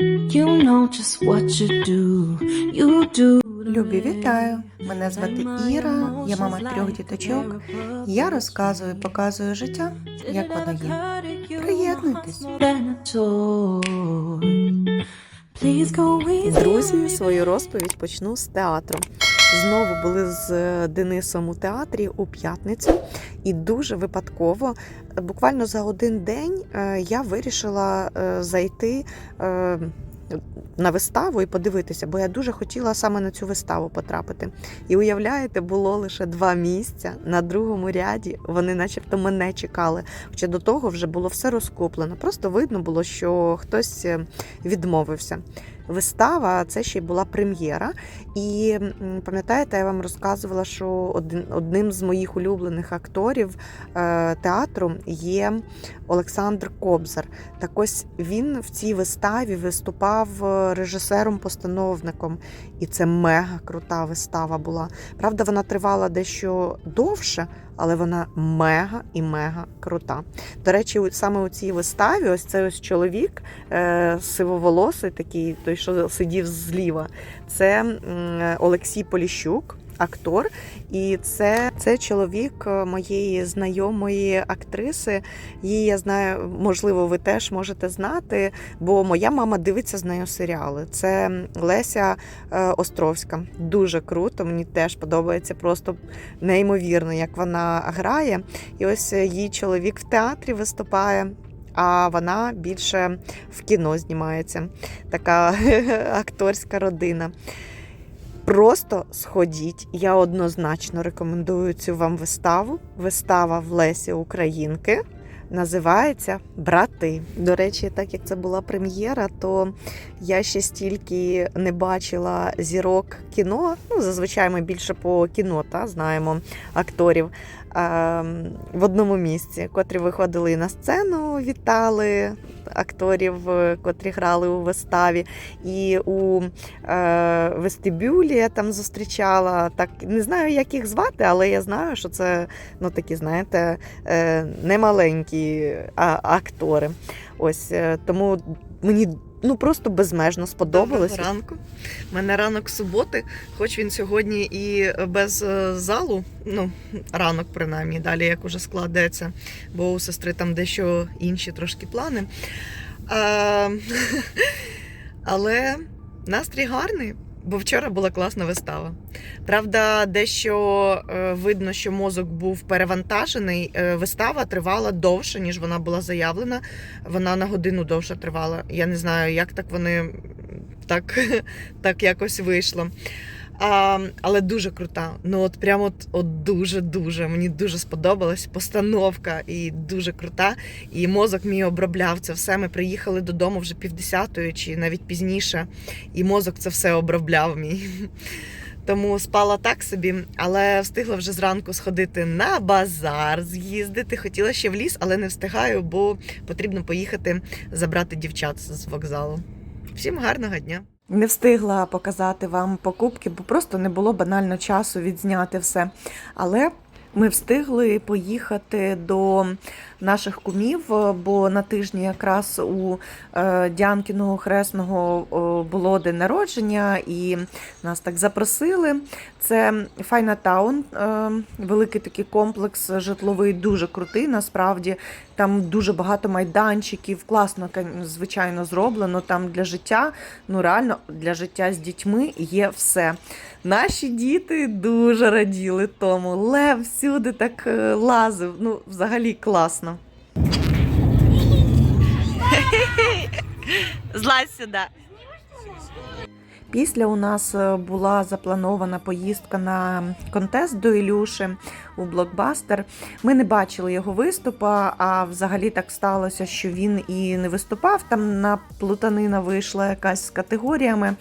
You know just what you do. You do. Любі, вітаю! Мене звати Іра, я мама трьох діточок. Я розказую, показую життя, як воно є. Приєднуйтесь. Друзі, свою розповідь почну з театру. Знову були з е, Денисом у театрі у п'ятницю, і дуже випадково, буквально за один день, е, я вирішила е, зайти на виставу і подивитися, бо я дуже хотіла саме на цю виставу потрапити. І уявляєте, було лише два місця на другому ряді. Вони, начебто, мене чекали. Хоча до того вже було все розкуплено. Просто видно було, що хтось відмовився. Вистава це ще й була прем'єра. І пам'ятаєте, я вам розказувала, що одним з моїх улюблених акторів е, театру є Олександр Кобзар. Так ось він в цій виставі виступав е, режисером-постановником, і це мега крута вистава була. Правда, вона тривала дещо довше, але вона мега і мега крута. До речі, саме у цій виставі, ось цей ось чоловік е, сивоволосий, такий, той, що сидів зліва, це Олексій Поліщук. Актор, і це, це чоловік е, моєї знайомої актриси. Її я знаю, можливо, ви теж можете знати, бо моя мама дивиться з нею серіали. Це Леся е, Островська. Дуже круто. Мені теж подобається просто неймовірно, як вона грає. І ось е, її чоловік в театрі виступає. А вона більше в кіно знімається. Така акторська родина. Просто сходіть. Я однозначно рекомендую цю вам виставу. Вистава в Лесі Українки. Називається Брати. До речі, так як це була прем'єра, то я ще стільки не бачила зірок кіно. Ну, зазвичай ми більше по кіно та, знаємо акторів ем, в одному місці, котрі виходили на сцену, вітали акторів, е, котрі грали у виставі. І у е, вестибюлі я там зустрічала. Так не знаю, як їх звати, але я знаю, що це ну такі, знаєте, е, немаленькі а, актори. Ось е, тому мені. Ну просто безмежно сподобалося. Доброго ранку. У мене ранок суботи, хоч він сьогодні і без е, залу, ну, ранок принаймні, далі як уже складеться, бо у сестри там дещо інші трошки плани. А, але настрій гарний, бо вчора була класна вистава. Правда, дещо е, видно, що мозок був перевантажений. Е, Вистава тривала довше, ніж вона була заявлена. Вона на годину довше тривала. Я не знаю, як так вони так, так якось вийшло. А, але дуже крута. Ну от прямо от, от дуже-дуже. Мені дуже сподобалась постановка і дуже крута. І мозок мій обробляв це все. Ми приїхали додому вже півдесятої чи навіть пізніше, і мозок це все обробляв мій. Тому спала так собі, але встигла вже зранку сходити на базар, з'їздити. Хотіла ще в ліс, але не встигаю, бо потрібно поїхати забрати дівчат з вокзалу. Всім гарного дня! Не встигла показати вам покупки, бо просто не було банально часу відзняти все. Але ми встигли поїхати до наших кумів, бо на тижні якраз у е, Дянкіного хресного було день народження, і нас так запросили. Це Файнатаун, е, великий такий комплекс житловий, дуже крутий. Насправді там дуже багато майданчиків, класно, звичайно, зроблено. Там для життя, ну реально для життя з дітьми є все. Наші діти дуже раділи тому. Лев всюди так е, лазив. Ну, взагалі класно. Злазь сюди. Після у нас е, була запланована поїздка на контест до Ілюші у блокбастер. Ми не бачили його виступа, а взагалі так сталося, що він і не виступав. Там на плутанина вийшла якась з категоріями.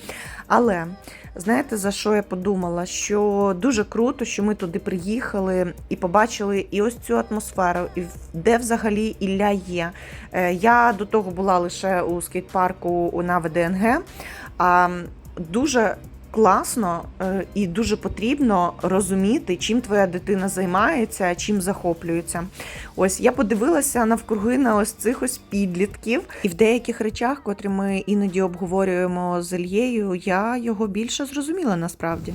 Але знаєте, за що я подумала? Що дуже круто, що ми туди приїхали і побачили і ось цю атмосферу, і де взагалі Ілля є. Е, Я до того була лише у скейт-парку на ВДНГ. А дуже класно е, і дуже потрібно розуміти, чим твоя дитина займається, чим захоплюється. Ось я подивилася навкруги на ось цих ось підлітків, і в деяких речах, котрі ми іноді обговорюємо з Ільєю, я його більше зрозуміла насправді.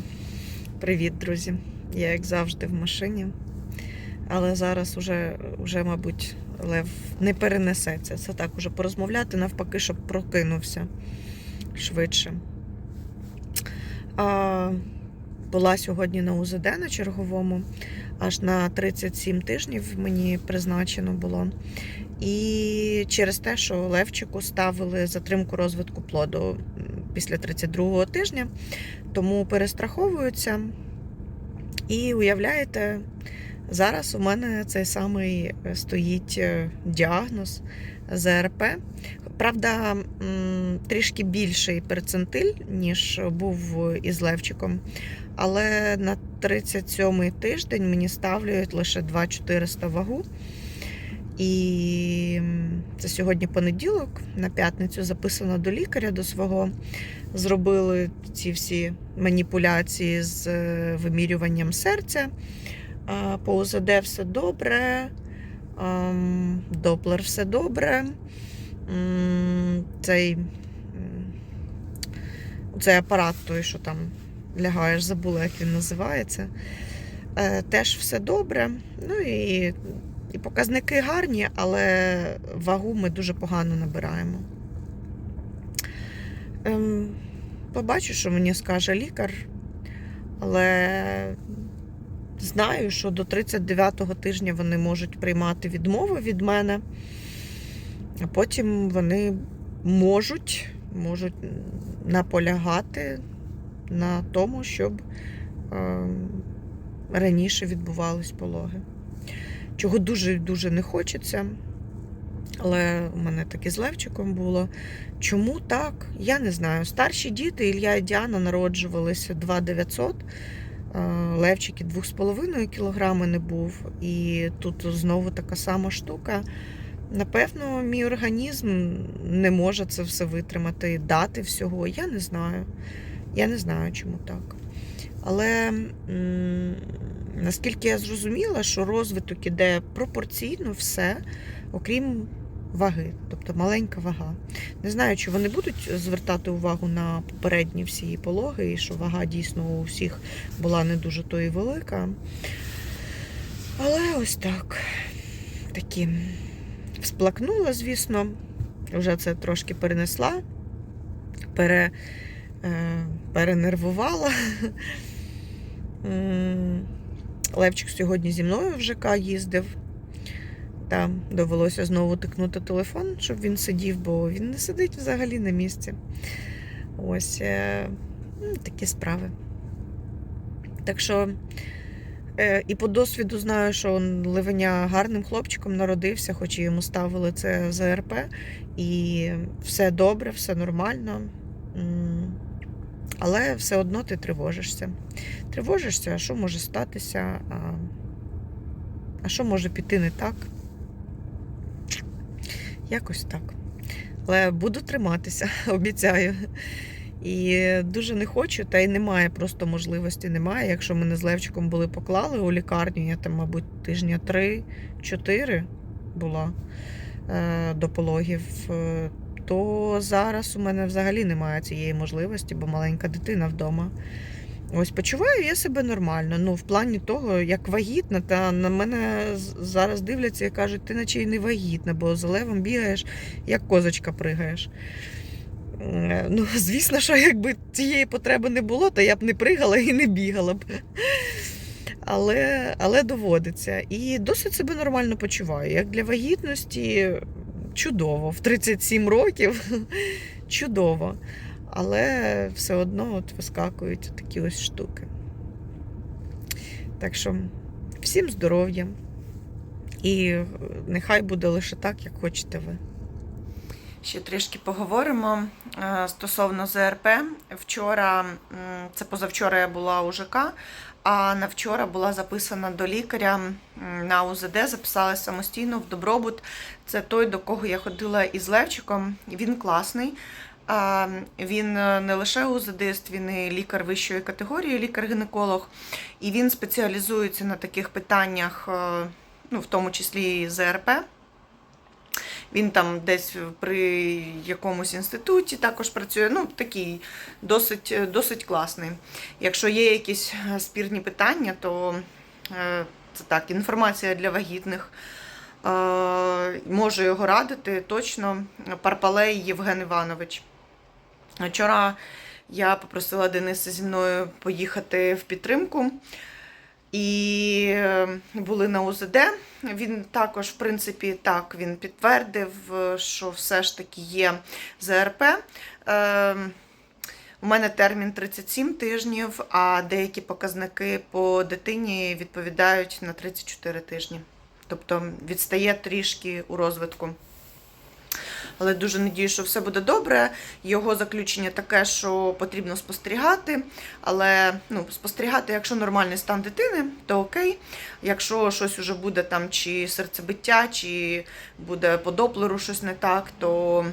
Привіт, друзі! Я як завжди в машині. Але зараз уже, уже, мабуть, Лев не перенесеться. Це так уже порозмовляти, навпаки, щоб прокинувся швидше. Була сьогодні на УЗД на черговому, аж на 37 тижнів мені призначено було. І через те, що Левчику ставили затримку розвитку плоду після 32-го тижня, тому перестраховуються. І уявляєте, зараз у мене цей самий е, стоїть е, діагноз ЗРП. Правда, трішки більший перцентиль, ніж був із Левчиком. Але на 37-й тиждень мені ставлюють лише 2400 вагу. І це сьогодні понеділок, на п'ятницю записана до лікаря до свого. Зробили ці всі маніпуляції з е, вимірюванням серця. По УЗД все добре, Доплер все добре. Цей, цей апарат, той, що там лягаєш, забула, як він називається. Е, Теж все добре. Ну і, і показники гарні, але вагу ми дуже погано набираємо. Ем, побачу, що мені скаже лікар, але знаю, що до 39-го тижня вони можуть приймати відмови від мене, а потім вони можуть, можуть наполягати на тому, щоб ем, раніше відбувались пологи. Чого дуже-дуже не хочеться. Але у мене так і з Левчиком було. Чому так? Я не знаю. Старші діти Ілля і Діана народжувалися 2900. Левчик і 2,5 кілограми не був. І тут знову така сама штука. Напевно, мій організм не може це все витримати, дати всього. Я не знаю. Я не знаю, чому так. Але наскільки я зрозуміла, що розвиток іде пропорційно все, окрім ваги, тобто маленька вага. Не знаю, чи вони будуть звертати увагу на попередні всі пологи, і що вага дійсно у всіх була не дуже то і велика. Але ось так. Такі всплакнула, звісно, вже це трошки перенесла, пере, е, перенервувала. Левчик сьогодні зі мною в ЖК їздив. Там довелося знову тикнути телефон, щоб він сидів, бо він не сидить взагалі на місці. Ось е, ну, такі справи. Так що е, і по досвіду знаю, що Левеня гарним хлопчиком народився, хоч і йому ставили це ЗРП, і все добре, все нормально. Але все одно ти тривожишся. Тривожишся, а що може статися, а, а що може піти не так. Якось так. Але буду триматися, обіцяю. І дуже не хочу, та й немає просто можливості. Немає. Якщо мене з Левчиком були поклали у лікарню, я там, мабуть, тижня 3-4 була е, до пологів, е, то зараз у мене взагалі немає цієї можливості, бо маленька дитина вдома. Ось почуваю я себе нормально. Ну, в плані того, як вагітна, та на мене зараз дивляться і кажуть, ти наче й не вагітна, бо з левом бігаєш, як козочка пригаєш. Е, Ну, звісно, що якби цієї потреби не було, то я б не пригала і не бігала б. Але, але доводиться. І досить себе нормально почуваю. Як для вагітності чудово. В 37 років чудово. Але все одно от вискакують такі ось штуки. Так що всім здоров'я. І нехай буде лише так, як хочете ви. Ще трішки поговоримо е, стосовно ЗРП. Вчора, це позавчора я була у ЖК, а на вчора була записана до лікаря на УЗД, записалася самостійно в добробут. Це той, до кого я ходила із Левчиком. Він класний. Він е, не лише УЗДист, він і лікар вищої категорії, лікар-гінеколог, і він спеціалізується на таких питаннях, е, ну, в тому числі і ЗРП. Він там десь при якомусь інституті також працює. Ну, такий досить, досить класний. Якщо є якісь е, спірні питання, то е, це так, інформація для вагітних. Е, Можу його радити точно. Парпалей Євген Іванович. Вчора я попросила Дениса зі мною поїхати в підтримку. І е, були на УЗД. Він також, в принципі, так він підтвердив, що все ж таки є ЗРП. Е, У мене термін 37 тижнів, а деякі показники по дитині відповідають на 34 тижні. Тобто відстає трішки у розвитку. Але дуже надію, що все буде добре. Його заключення таке, що потрібно спостерігати. Але ну, спостерігати, якщо нормальний стан дитини, то окей. Якщо щось уже буде там, чи серцебиття, чи буде по доплеру щось не так, то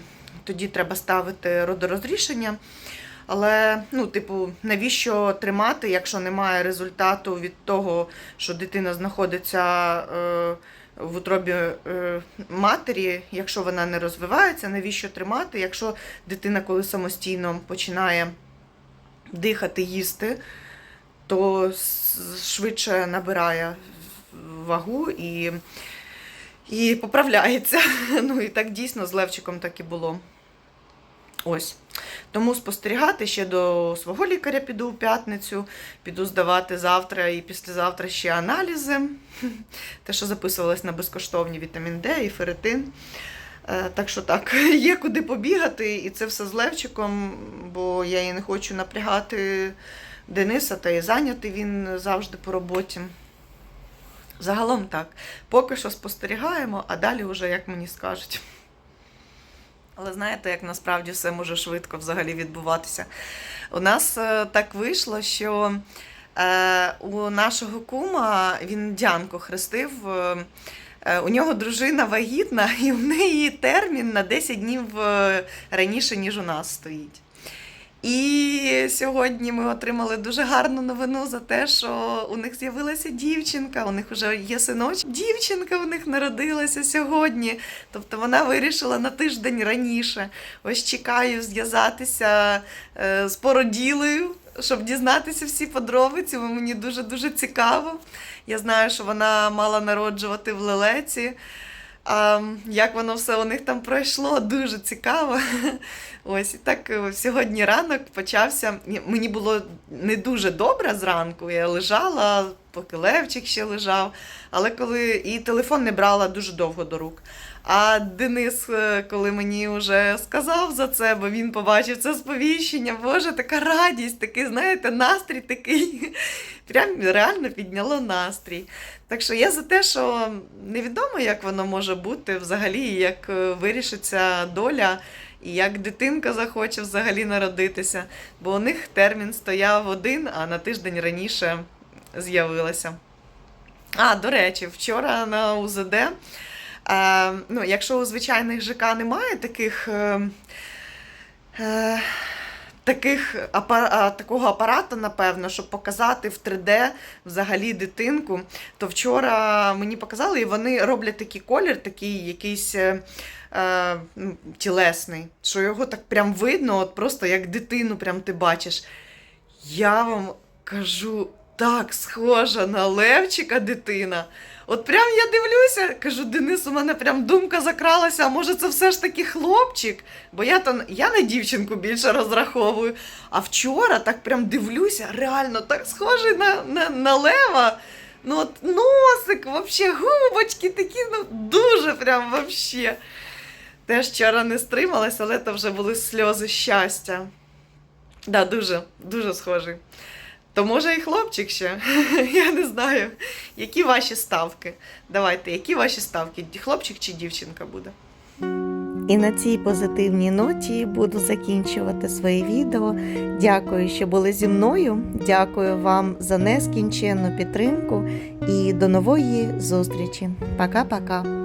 тоді треба ставити родорозрішення. Але, ну, типу, навіщо тримати, якщо немає результату від того, що дитина знаходиться е, в утробі е, матері, якщо вона не розвивається, навіщо тримати? Якщо дитина, коли самостійно починає дихати, їсти, то швидше набирає вагу і, і поправляється. Ну і так дійсно з Левчиком так і було. Ось. Тому спостерігати ще до свого лікаря піду у п'ятницю, піду здавати завтра і післязавтра ще аналізи. Те, що записувалось на безкоштовні вітамін Д і ферритин. Е, Так що так, є куди побігати, і це все з Левчиком, бо я і не хочу напрягати Дениса, та і зайнятий він завжди по роботі. Загалом так. Поки що спостерігаємо, а далі вже як мені скажуть. Але знаєте, як насправді все може швидко взагалі відбуватися. У нас е, так вийшло, що е, у нашого кума він Дянку хрестив. е, У нього дружина вагітна, і в неї термін на 10 днів раніше, ніж у нас стоїть. І сьогодні ми отримали дуже гарну новину за те, що у них з'явилася дівчинка, у них вже є синочок. Дівчинка у них народилася сьогодні. Тобто вона вирішила на тиждень раніше. Ось чекаю зв'язатися е, з породілою, щоб дізнатися всі подробиці, бо мені дуже-дуже цікаво. Я знаю, що вона мала народжувати в лелеці. А як воно все у них там пройшло, дуже цікаво. Ось і так е, сьогодні ранок почався. Мені було не дуже добре зранку. Я лежала, поки Левчик ще лежав, але коли і телефон не брала дуже довго до рук. А Денис, е, коли мені вже сказав за це, бо він побачив це сповіщення, Боже, така радість, такий, знаєте, настрій такий. Прям реально підняло настрій. Так що я за те, що невідомо, як воно може бути взагалі, як е, вирішиться доля, і як дитинка захоче взагалі народитися. Бо у них термін стояв один, а на тиждень раніше з'явилася. А, до речі, вчора на УЗД. Е, ну, якщо у звичайних ЖК немає таких. Е, е, Таких такого апарату, напевно, щоб показати в 3D взагалі дитинку, то вчора мені показали, і вони роблять такий колір, такий якийсь е, е, ну, тілесний, що його так прям видно, от просто як дитину прям ти бачиш. Я вам кажу, так схожа на Левчика дитина. От прям я дивлюся, кажу, Денис, у мене прям думка закралася, а може це все ж таки хлопчик? Бо я то я на дівчинку більше розраховую. А вчора так прям дивлюся, реально так схожий на, на, на лева. Ну от носик, вообще, губочки такі, ну дуже прям вообще. Теж вчора не стрималась, але то вже були сльози щастя. Да, дуже, дуже схожий. То може і хлопчик ще. Я не знаю. Які ваші ставки? Давайте, які ваші ставки? Хлопчик чи дівчинка буде? І на цій позитивній ноті буду закінчувати своє відео. Дякую, що були зі мною. Дякую вам за нескінченну підтримку і до нової зустрічі. Пока-пока.